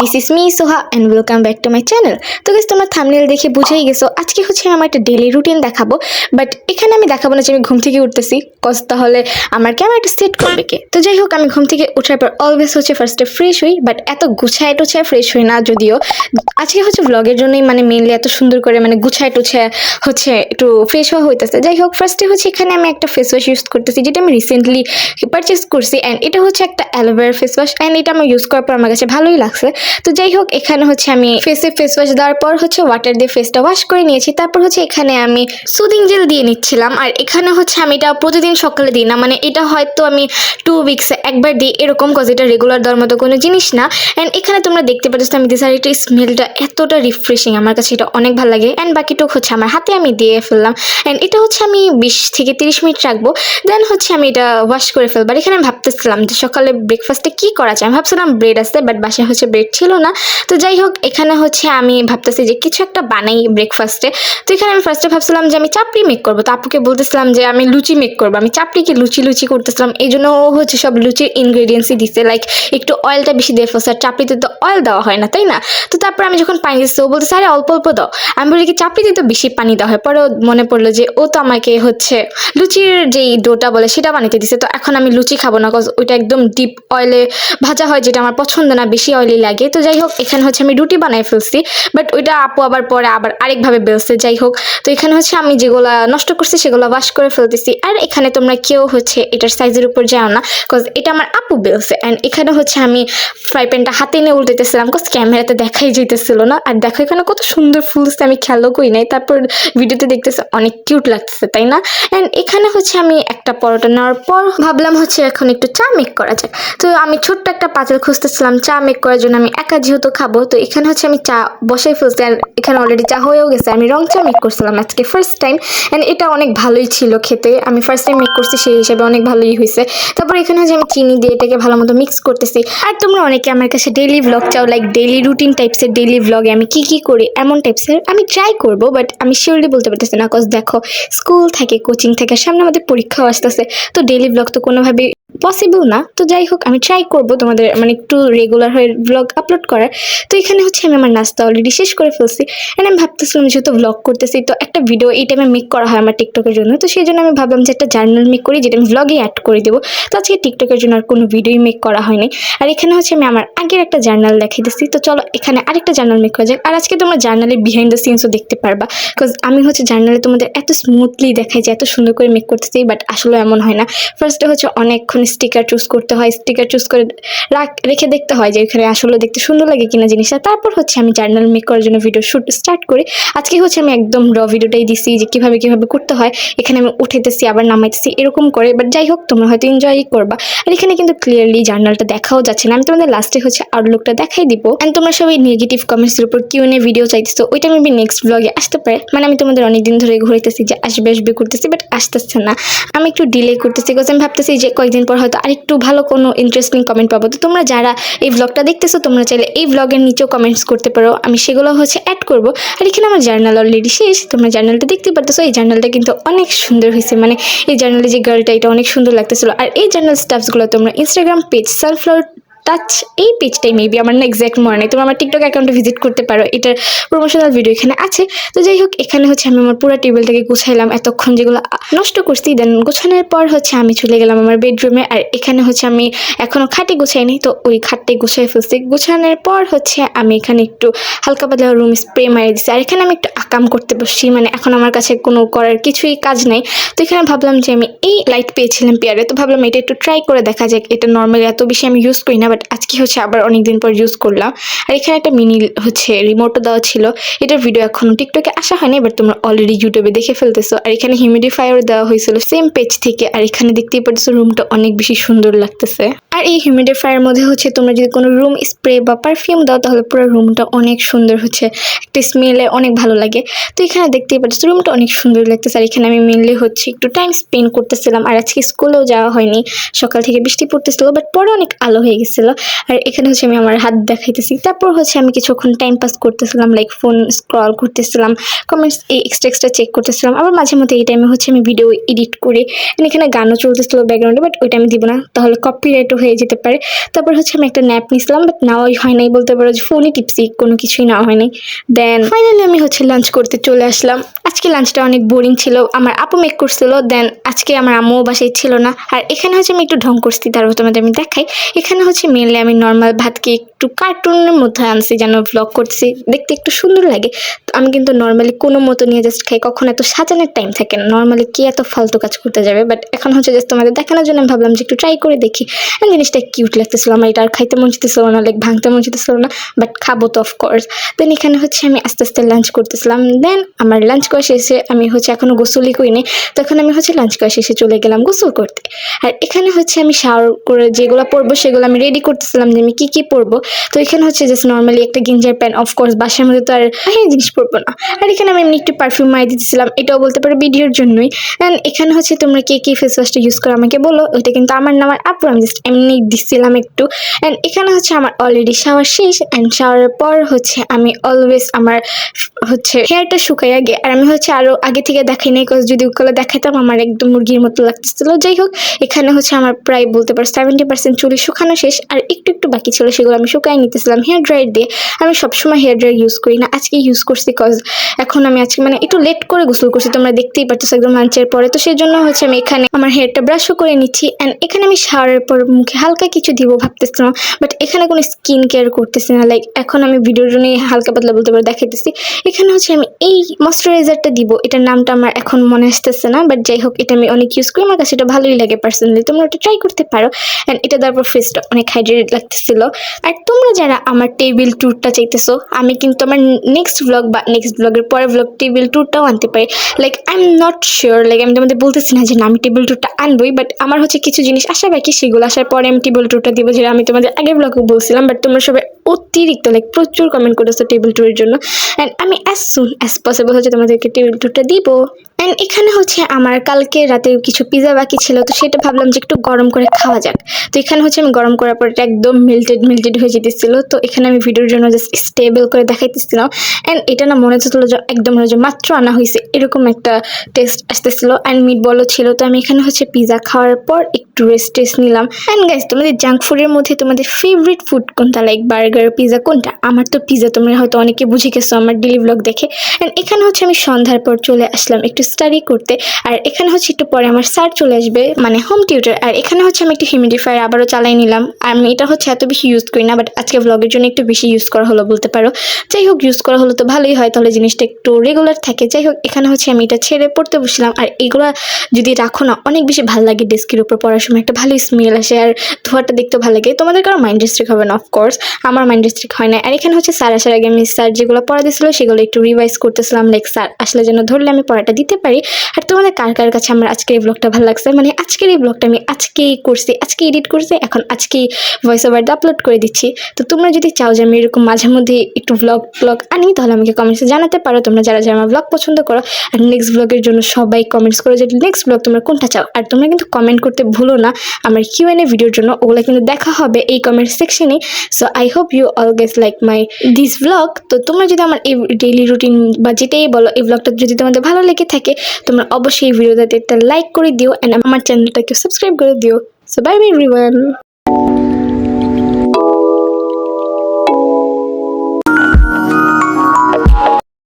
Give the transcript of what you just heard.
This is me Soha and welcome back to my channel তো guess তোমার thumbnail দেখে বুঝেই গেছো, আজকে হচ্ছে আমার একটা ডেলি রুটিন দেখাবো বাট এখানে আমি দেখাবো না যে আমি ঘুম থেকে উঠতেছি কজ তাহলে আমার ক্যামেরাটা সেট করবে কে? তো যাই হোক, আমি ঘুম থেকে ওঠার পর অলওয়েজ হচ্ছে ফার্স্টে ফ্রেশ হই বাট এত গুছায় টুছায় ফ্রেশ হই না যদিও। আজকে হচ্ছে ব্লগের জন্যই মানে মেনলি এত সুন্দর করে মানে গুছায় টুছায় হচ্ছে একটু ফ্রেশ হওয়া হইতেছে। যাই হোক ফার্স্টে হচ্ছে এখানে আমি একটা ফেস ওয়াশ ইউজ করতেছি, যেটা আমি রিসেন্টলি পারচেস করছি অ্যান্ড এটা হচ্ছে একটা অ্যালোভেরা ফেস ওয়াশ অ্যান্ড এটা আমার ইউজ করার পর আমার কাছে ভালোই লাগছে। তো যাই হোক, এখানে হচ্ছে আমি ফেসে ফেস ওয়াশ দেওয়ার পর হচ্ছে ওয়াটার দিয়ে ফেসটা ওয়াশ করে নিয়েছি। তারপর হচ্ছে এখানে আমি সুদিং জেল দিয়ে নিচ্ছিলাম। আর এখানে হচ্ছে আমি এটা প্রতিদিন সকালে দিই না মানে এটা হয়তো আমি টু উইকসে একবার দিই, এরকম কজ এটা রেগুলার দেওয়ার মতো কোনো জিনিস না। অ্যান্ড এখানে তোমরা দেখতে পাচ্ছ আমি আর স্মেলটা এতটা রিফ্রেশিং আমার কাছে এটা অনেক ভালো লাগে। অ্যান্ড বাকিটুক হচ্ছে আমার হাতে আমি দিয়ে ফেললাম। অ্যান্ড এটা হচ্ছে আমি বিশ থেকে তিরিশ মিনিট রাখব। দেন হচ্ছে আমি এটা ওয়াশ করে ফেলব। আর এখানে ভাবতেছিলাম যে সকালে ব্রেকফাস্টে কি করা যায়? আমি ভাবছিলাম ব্রেড আছে বাট বাসায় হচ্ছে ব্রেড ছিল না। তো যাই হোক, এখানে হচ্ছে আমি ভাবতেছি যে কিছু একটা বানাই ব্রেকফাস্টে তো এখানে আমি ফার্স্টে ভাবছিলাম যে আমি চাপড়ি মেক করব। তো আপুকে বলতেছিলাম যে আমি লুচি মেক করব। আমি চাপড়িকে লুচি লুচি করতেছিলাম। এই জন্য ও হচ্ছে সব লুচির ইনগ্রেডিয়েন্টসই দিচ্ছে লাইক একটু অয়েলটা বেশি দিয়ে আর চাপড়িতে তো অয়েল দেওয়া হয় না, তাই না? তো তারপর আমি যখন পানি দিচ্ছি, ও বলতেছে, আরে, অল্প অল্প দাও। আমি বলি কি, চাপড়িতে তো বেশি পানি দেওয়া হয়। পরে মনে পড়ল যে ও তো আমাকে হচ্ছে লুচির যেই ডোটা বলে, সেটা বানাতে দিছে। তো এখন আমি লুচি খাব না কজ ওইটা একদম ডিপ অয়েলে ভাজা হয়, যেটা আমার পছন্দ না, বেশি অয়েলি লাগে। তো যাই হোক, এখানে হচ্ছে আমি রুটি বানাই ফেলছি বাট ওইটা আপু আবার পরে আবার আরেকভাবে বেলছে, যাই হোক। তো এখানে হচ্ছে আমি যেগুলো নষ্ট করছি, সেগুলো ওয়াশ করে ফেলতেছি। আর এখানে তোমরা কেউ হচ্ছে এটার সাইজের উপর যাও না কজ এটা আমার আপু বেলছে। অ্যান্ড এখানে হচ্ছে আমি ফ্রাই প্যানটা হাতে নিয়ে উল্টেতেছিলাম কজ ক্যামেরাতে দেখাই যেতেছিল না। আর দেখো এখানে কত সুন্দর ফুলছে আমি খেয়ালও করি নাই। তারপর ভিডিওতে দেখতেছে অনেক কিউট লাগতেছে, তাই না? অ্যান্ড এখানে হচ্ছে আমি একটা পরোটা নেওয়ার পর ভাবলাম হচ্ছে এখন একটু চা মেক করা যায় তো আমি ছোট্ট একটা পাতিল খুঁজতেছিলাম, চা মেক করার জন্য আমি একা যেহেতু খাব, তো এখানে হচ্ছে আমি চা বসাই ফেলছি আর এখানে অলরেডি চা হয়েও গেছে। আমি রং চা মেক করছিলাম আজকে ফার্স্ট টাইম অ্যান্ড এটা অনেক ভালোই ছিল খেতে। আমি ফার্স্ট টাইম মেক করছি, সেই হিসাবে অনেক ভালোই হয়েছে। তারপর এখানে হচ্ছে আমি চিনি দিয়ে এটাকে ভালো মতো মিক্স করতেছি। আর তোমরা অনেকে আমার কাছে ডেইলি ব্লগ চাও লাইক ডেইলি রুটিন টাইপসের ডেইলি ব্লগে আমি কি কি করি, এমন টাইপসের আমি ট্রাই করব বাট আমি শিওরলি বলতে পারতেছি না কজ দেখো স্কুল থাকে কোচিং থাকে, সামনে আমাদের পরীক্ষাও আসতেছে। তো ডেইলি ব্লগ তো কোনোভাবে পসিবল না। তো যাই হোক, আমি ট্রাই করব তোমাদের মানে একটু রেগুলার হয়ে ব্লগ আপলোড করার। তো এখানে হচ্ছে আমি আমার নাস্তা অলরেডি শেষ করে ফেলছি। অ্যান্ড আমি ভাবতেছিলাম যেহেতু ব্লগ করতেছি, তো একটা ভিডিও এই টাইমে মেক করা হয় আমার টিকটকের জন্য। তো সেই জন্য আমি ভাবলাম যে একটা জার্নাল মেক করি, যেটা আমি ব্লগে অ্যাড করে দেবো। তো আজকে টিকটকের জন্য আর কোনো ভিডিওই মেক করা হয়নি। আর এখানে হচ্ছে আমি আমার আগের একটা জার্নাল দেখিয়ে দিচ্ছি। তো চলো, এখানে আরেকটা জার্নাল মেক করা যাক। আর আজকে তোমরা জার্নালের বিহাইন্ড দ্য সিনসও দেখতে পারবা। বিকজ আমি হচ্ছে জার্নালে তোমাদের এত স্মুথলি দেখাই যে এত সুন্দর করে মেক করতেছি বাট আসলে এমন হয় না। ফার্স্টে হচ্ছে অনেকক্ষণ স্টিকার চুজ করতে হয় স্টিকার চুজ করে রাখ দেখতে হয় যে এখানে আসলে দেখতে সুন্দর লাগে কিনা জিনিসটা। তারপর হচ্ছে আমি জার্নাল মেক করার জন্য ভিডিও শ্যুট স্টার্ট করি। আজকে হচ্ছে আমি একদম র ভিডিওটাই দিছি যে কীভাবে কীভাবে করতে হয়। এখানে আমি উঠেতেছি আবার নামাইতেছি, এরকম করে। বাট যাই হোক, তোমরা হয়তো এনজয়ই করবা। আর এখানে কিন্তু ক্লিয়ারলি জার্নালটা দেখাও যাচ্ছে না। আমি তোমাদের লাস্টে হচ্ছে আউটলুকটা দেখাই দিব। অ্যান্ড তোমরা সবাই নেগেটিভ কমেন্টসের উপর কিউ এনে ভিডিও চাইতেছো। ওইটা মেবি নেক্সট ব্লগে আসতে পারে। মানে আমি তোমাদের অনেকদিন ধরে ঘুরাইতেছি যে আসবে আসবে করতেছি বাট আসতেছে না। আমি একটু ডিলে করতেছি বিকজ আমি ভাবতেছি যে কয়েকদিন পর হয়তো আরেকটু ভালো কোনো ইন্টারেস্টিং কমেন্ট পাবো। তো তোমরা যারা এই ব্লগটা দেখতেছো, তোমরা চাইলে এই ব্লগের নিচেও কমেন্টস করতে পারো। আমি সেগুলো হচ্ছে অ্যাড করব। আর এখানে আমার জার্নাল অলরেডি শেষ। তোমরা জার্নালটা দেখতে পারতেছো, এই জার্নালটা কিন্তু অনেক সুন্দর হয়েছে। মানে এই জার্নালে যে গার্লটা এটা অনেক সুন্দর লাগতেছিল। আর এই জার্নাল স্টাফসগুলো তোমরা ইনস্টাগ্রাম পেজ সানফ্লাওয়ার টাচ এই পেজটাই মেবি আমার না এক্স্যাক্ট মনে নেই। তোমরা আমার টিকটক অ্যাকাউন্টে ভিজিট করতে পারো। এটার প্রমোশনাল ভিডিও এখানে আছে। তো যাই হোক, এখানে হচ্ছে আমি আমার পুরো টেবিলটাকে গুছাইলাম। এতক্ষণ যেগুলো নষ্ট করছি দেন গোছানোর পর হচ্ছে আমি চলে গেলাম আমার বেডরুমে আর এখানে হচ্ছে আমি এখনও খাটে গুছাইনি তো ওই খাটটাই গুছাই ফেলছি। গুছানোর পর হচ্ছে আমি এখানে একটু হালকা পাতলা রুম স্প্রে মারিয়ে দিচ্ছি আর এখানে আমি একটু আকাম করতে বসছি। মানে এখন আমার কাছে কোনো করার কিছুই কাজ নেই। তো এখানে ভাবলাম যে আমি এই লাইট পেয়েছিলাম পেয়ারে তো ভাবলাম এটা একটু ট্রাই করে দেখা যাক। এটা নর্মালি এত বেশি আমি ইউজ করি না বাট আজকে হচ্ছে আবার অনেকদিন পর ইউজ করলাম। আর এখানে একটা মিনি হচ্ছে রিমোটও দেওয়া ছিল। এটার ভিডিও এখনও টিকটকে আসা হয়নি বাট তোমরা অলরেডি ইউটিউবে দেখে ফেলতেছো। আর এখানে হিউমিডিফায়ার দেওয়া হয়েছিল সেম পেজ থেকে। আর এখানে দেখতেই পারতেছো রুমটা অনেক বেশি সুন্দর লাগতেছে। আর এই হিউমিডিফায়ার মধ্যে হচ্ছে তোমরা যদি কোনো রুম স্প্রে বা পারফিউম দাও, তাহলে পুরো রুমটা অনেক সুন্দর হচ্ছে। একটা স্মেলে অনেক ভালো লাগে। তো এখানে দেখতেই পাচ্ছ রুমটা অনেক সুন্দর লাগতেছে। আর এখানে আমি মেনলি হচ্ছে একটু টাইম স্পেন্ড করতেছিলাম। আর আজকে স্কুলেও যাওয়া হয়নি। সকাল থেকে বৃষ্টি পড়তেছিল বাট পরে অনেক আলো হয়ে গেছিল। আর এখানে হচ্ছে আমি আমার হাত দেখাইতেছি। তারপর হচ্ছে আমি কিছুক্ষণ টাইম পাস করতেছিলাম লাইক ফোন স্ক্রল করতেছিলাম কমেন্টস এই এক্সট্রা এক্সট্রা চেক করতেছিলাম। আবার মাঝে মধ্যে এই টাইমে হচ্ছে আমি ভিডিও এডিট করি। এখানে গানও চলতেছিল ব্যাকগ্রাউন্ডে বাট ওইটা আমি দিব না। তাহলে কপিরাইটও হয়ে যেতে পারে। তারপর হচ্ছে আমি একটা ন্যাপ নিয়েছিলাম বাট নেওয়াই হয় নাই বলতে পারো যে ফোনই টিপসি কোনো কিছুই নেওয়া হয়নি দেন ফাইনালি আমি হচ্ছে লাঞ্চ করতে চলে আসলাম। আজকে লাঞ্চটা অনেক বোরিং ছিল, আমার আপু মেক করছিল দেন আজকে আমার আম্মুও বাসায় ছিল না। আর এখানে হচ্ছে আমি একটু ঢং করছি তারপর তোমাদের আমি দেখাই। এখানে হচ্ছে মেনলি আমি নর্মাল ভাতকে একটু কার্টুনের মধ্যে আনছি, যেন ব্লগ করছি। দেখতে একটু সুন্দর লাগে। তো আমি কিন্তু নর্মালি কোনো মতো নিয়ে জাস্ট খাই। কখন এত সাজানোর টাইম থাকে না। নর্মালি কে এত ফালতু কাজ করতে যাবে? বাট এখন হচ্ছে জাস্ট তোমাদের দেখানোর জন্য আমি ভাবলাম যে একটু ট্রাই করে দেখি। জিনিসটা কিউট লাগতেছিল। আমার এটা আর খাইতে মন চাইতেছিল না লাইক ভাঙতে মন চাইতেছিল না। বাট খাব তো অফকোর্স দেন এখানে হচ্ছে আমি আস্তে আস্তে লাঞ্চ করতেছিলাম। দেন আমার লাঞ্চ করা শেষে আমি হচ্ছে এখনও গোসলই করিনি। তখন আমি হচ্ছে লাঞ্চ করা শেষে চলে গেলাম গোসল করতে। আর এখানে হচ্ছে আমি শাওয়ার করে যেগুলো পরবো সেগুলো আমি রেডি করতেছিলাম যে আমি কী কী পরবো। তো এখানে হচ্ছে জাস্ট নর্মালি একটা গিঞ্জার প্যান্ট অফকোর্স বাসার মধ্যে তো আর জিনিস পরবো না। আর এখানে আমি এমনি একটু পারফিউম মারি দিতেছিলাম, এটাও বলতে পারো ভিডিওর জন্যই। অ্যান্ড এখানে হচ্ছে তোমরা কে কী ফেস ওয়াশটা ইউজ করো আমাকে বলো, ওইটা কিন্তু আমার নাম আপু আমি জাস্ট এমনি দিচ্ছিলাম একটু। অ্যান্ড এখানে হচ্ছে আমার অলরেডি শাওয়ার শেষ অ্যান্ড শাওয়ারের পর হচ্ছে আমি অলওয়েজ আমার হচ্ছে হেয়ারটা শুকাইয়া গে আর আমি হচ্ছে আরও আগে থেকে দেখাই নাই কজ যদি ওগুলো দেখাইতাম আমার একদম মুরগির মতো লাগতেছিল। যাই হোক, এখানে হচ্ছে আমার প্রায় বলতে পারো সেভেন্টি পার্সেন্ট চুলি শুকানো শেষ, আর একটু একটু বাকি ছিল সেগুলো আমি শুকাই নিতেছিলাম হেয়ার ড্রায়ার দিয়ে। আমি সবসময় হেয়ার ড্রায়ার ইউজ করি না, আজকে ইউজ করছি কজ এখন আমি আজকে মানে একটু লেট করে গোসল করছি, তোমরা দেখতেই পাচ্ছ একদম লাঞ্চের পরে। তো সেই জন্য হচ্ছে আমি এখানে আমার হেয়ারটা ব্রাশও করে নিচ্ছি অ্যান্ড এখানে আমি শাওয়ারের পর মুখে হালকা কিছু দিব ভাবতেছিলাম বাট এখানে কোনো স্কিন কেয়ার করতেছি না। লাইক এখন আমি ভিডিওর জন্য হালকা পাতলা বলতে পারো দেখাইতেছি। এখানে হচ্ছে আমি এই ময়শ্চারাইজারটা দিব। এটার নামটা আমার এখন মনে আসতেছে না বাট যাই হোক, এটা আমি অনেক ইউজ করি। আমার কাছে এটা ভালোই লাগে পার্সোনালি তোমরা ওটা ট্রাই করতে পারো। অ্যান্ড এটা দেওয়ার পর ফেসটা অনেক হাইড্রেটেড লাগতেছিল। আর তোমরা যারা আমার টেবিল ট্যুরটা চাইতেছো, আমি কিন্তু আমার নেক্সট ব্লগ বা নেক্সট ব্লগের পরের ব্লগ টেবিল ট্যুরটাও আনতে পারি। Like I am not sure like আমি তোমাদের বলতেছি না যে না, আমি টেবিল ট্যুরটা আনবই বাট আমার হচ্ছে কিছু জিনিস আসা বাকি, সেগুলো আসার পরে আমি টেবিল ট্যুরটা দিব, যেটা আমি তোমাদের আগের ব্লগে বলছিলাম বাট তোমরা সবাই অতিরিক্ত লাইক প্রচুর কমেন্ট করেছ টেবিল ট্যুরের জন্য। অ্যান্ড আমি অ্যাজ সুন অ্যাজ পসিবল হচ্ছে তোমাদেরকে টেবিল ট্যুরটা দিব। অ্যান্ড এখানে হচ্ছে আমার কালকে রাতে কিছু পিজা বাকি ছিল, তো সেটা ভাবলাম যে একটু গরম করে খাওয়া যাক। তো এখানে হচ্ছে আমি গরম করার পর এটা একদম মেল্টেড মেল্টেড হয়ে যেতেছিল। তো এখানে আমি ভিডিওর জন্য জাস্ট স্টেবল করে দেখাইতেছিলাম। অ্যান্ড এটা না মনে হচ্ছিল যে একদম হচ্ছে মাত্র আনা হয়েছে এরকম একটা টেস্ট আসতেছিল। অ্যান্ড মিট বলও ছিল, তো আমি এখানে হচ্ছে পিজা খাওয়ার পর একটু রেস্ট টেস্ট নিলাম। অ্যান্ড গাইজ তোমাদের জাঙ্ক ফুডের মধ্যে তোমাদের ফেভারিট ফুড কোনটা? লাইক বার্গার পিজা কোনটা? আমার তো পিজা তোমরা হয়তো অনেকে বুঝে গেছো, আমার ডেলি ব্লগ দেখে। অ্যান্ড এখানে হচ্ছে আমি সন্ধ্যার পর চলে আসলাম একটু স্টাডি করতে। আর এখানে হচ্ছে একটু পরে আমার স্যার চলে আসবে মানে হোম টিউটার আর এখানে হচ্ছে আমি একটু হিউমিডিফায়ার আবারও চালাই নিলাম। আর আমি এটা হচ্ছে এত বেশি ইউজ করি না বাট আজকে ব্লগের জন্য একটু বেশি ইউজ করা হলো বলতে পারো। যাই হোক ইউজ করা হলো তো ভালোই হয়, তাহলে জিনিসটা একটু রেগুলার থাকে। যাই হোক, এখানে হচ্ছে আমি এটা ছেড়ে পড়তে বসলাম। আর এগুলো যদি রাখো না, অনেক বেশি ভালো লাগে ডেস্কের উপর পড়ার সময়। একটা ভালো স্মেল আসে, আর ধোয়াটা দেখতেও ভালো লাগে। তোমাদের কারও মাইন্ড ডিস্ট্রিক্ট হবে না অফকোর্স আমার মাইন্ড ডিস্ট্রিক্ট হয় না। আর এখানে হচ্ছে স্যার আসার আগে আমি স্যার যেগুলো পড়া দিয়েছিল সেগুলো একটু রিভাইজ করতেছিলাম লাইক স্যার, আসলে যেন ধরলে আমি পড়াটা দিতে পারি? আর তোমাদের কার কার কাছে আমার আজকের এই ব্লগটা ভালো লাগছে? মানে আজকের এই ব্লগটা আমি আজকেই করছি, আজকে এডিট করছি, এখন আজকেই ভয়েস ওভারটা আপলোড করে দিচ্ছি। তো তোমরা যদি চাও যে আমি এরকম মাঝে মধ্যে একটু ব্লগ ব্লগ আনি, তাহলে আমাকে কমেন্টসে জানাতে পারো। তোমরা যারা যারা আমার ব্লগ পছন্দ করো, আর নেক্সট ব্লগের জন্য সবাই কমেন্টস করো যে নেক্সট ব্লগ তোমরা কোনটা চাও? আর তোমরা কিন্তু কমেন্ট করতে ভুলো না। আমার কিউ এন এ ভিডিওর জন্য ওগুলো কিন্তু দেখা হবে এই কমেন্ট সেকশনে so I hope you all guys like my this vlog তো তোমরা যদি আমার এই ডেইলি রুটিন বা যেটাই বলো, এই ব্লগটা যদি তোমাদের ভালো লেগে থাকে, তোমরা অবশ্যই ভিডিওটাতে একটা লাইক করে দিও অ্যান্ড আমার চ্যানেলটাকে সাবস্ক্রাইব করে দিও। So bye bye everyone